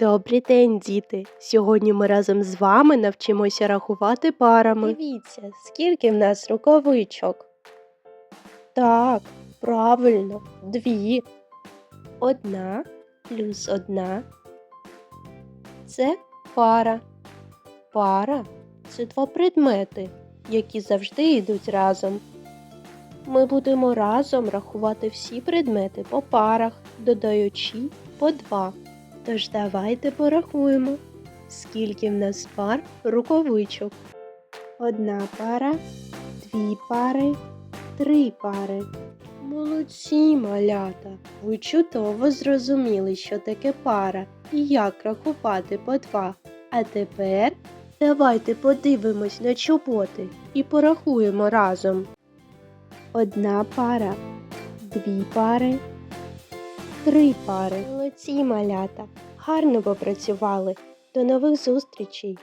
Добрий день, діти! Сьогодні ми разом з вами навчимося рахувати парами. Дивіться, скільки в нас рукавичок. Так, правильно, дві. Одна плюс одна. Це пара. Пара це два предмети, які завжди йдуть разом. Ми будемо разом рахувати всі предмети по парах, додаючи по два. Тож давайте порахуємо, скільки в нас пар рукавичок. Одна пара, дві пари, три пари. Молодці, малята! Ви чудово зрозуміли, що таке пара і як рахувати по два. А тепер давайте подивимось на чоботи і порахуємо разом. Одна пара, дві пари, три пари. Молодці, малята. Гарно попрацювали. До нових зустрічей!